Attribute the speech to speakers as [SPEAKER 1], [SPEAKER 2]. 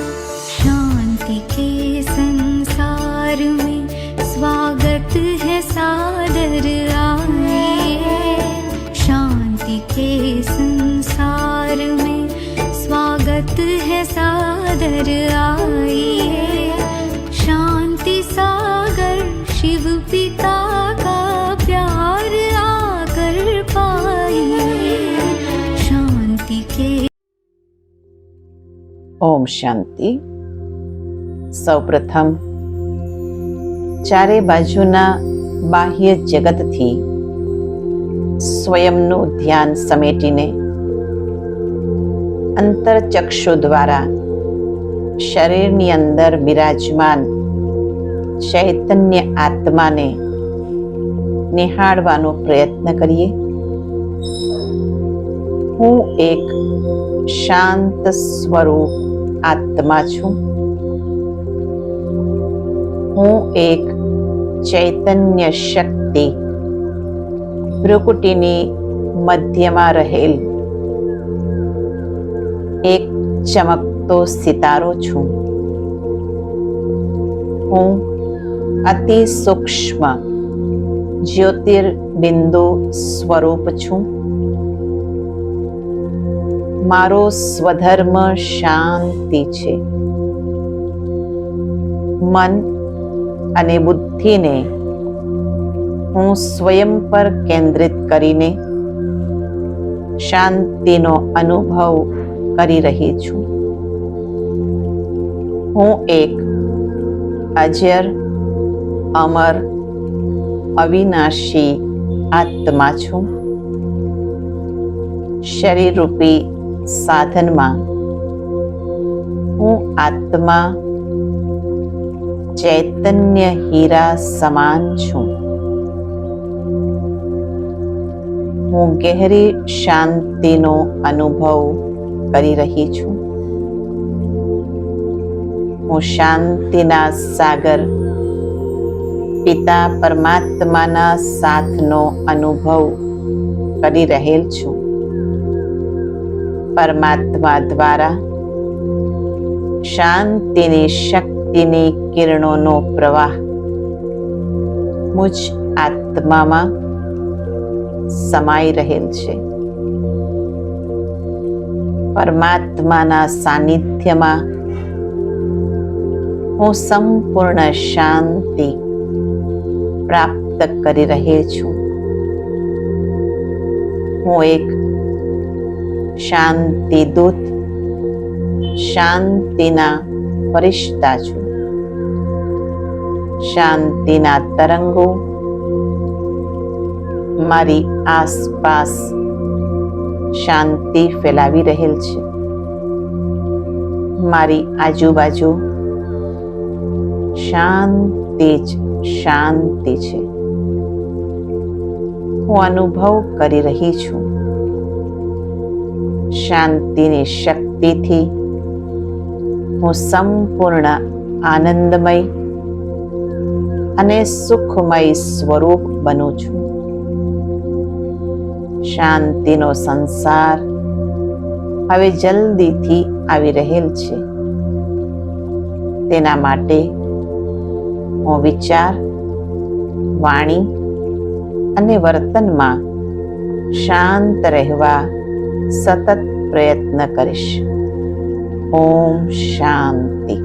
[SPEAKER 1] शांति के संसार में स्वागत है सादर आइए शांति के संसार में स्वागत है सादर आइए
[SPEAKER 2] ઓમ શાંતિ. સૌપ્રથમ, ચારે બાજુના બાહ્ય જગતથી સ્વયંનું ધ્યાન સમેટીને અંતરચક્ષુ દ્વારા શરીરની અંદર બિરાજમાન ચૈતન્ય આત્માને નિહાળવાનો પ્રયત્ન કરીએ. હું એક શાંત સ્વરૂપ આત્મા છું. હું એક ચૈતન્ય શક્તિ ભ્રુકુટીની મધ્યમાં રહેલ. એક ચમકતો સિતારો છું. હું અતિ સૂક્ષ્મ જ્યોતિર્બિંદુ સ્વરૂપ છું. મારો સ્વધર્મ શાંતિ છે. મન અને બુદ્ધિને હું સ્વયં પર કેન્દ્રિત કરીને શાંતિનો અનુભવ કરી રહી છું. હું એક અજર અમર, અવિનાશી આત્મા છું. શરીર રૂપી સાધનમાં. હું આત્મા ચૈતન્ય હીરા સમાન છું. હું ગહેરી શાંતિનો અનુભવ કરી રહી છું. હું શાંતિના સાગર, પિતા પરમાત્માના સાથનો અનુભવ કરી રહેલ છું. પરમાત્મા દ્વારા શાંતિની, શક્તિની કિરણોનો પ્રવાહ મુજ આત્મામાં સમાઈ રહેલ છે. પરમાત્માના સાનિધ્યમાં હું સંપૂર્ણ શાંતિ પ્રાપ્ત કરી રહી છું. હું એક શાંતિ દૂત, શાંતિના ફરિશ્તા છું. શાંતિના તરંગો, મારી આસપાસ શાંતિ ફેલાવી રહેલ છે. મારી આજુબાજુ શાંતિ જ શાંતિ છે. હું અનુભવ કરી રહી છું. શાંતિની શક્તિથી હું સંપૂર્ણ આનંદમય અને સુખમય સ્વરૂપ બનું છું. શાંતિનો સંસાર હવે જલ્દીથી આવી રહેલ છે. તેના માટે હું વિચાર, વાણી અને વર્તનમાં શાંત રહેવા સતત પ્રયત્ન કરીશ. ઓમ શાંતિ.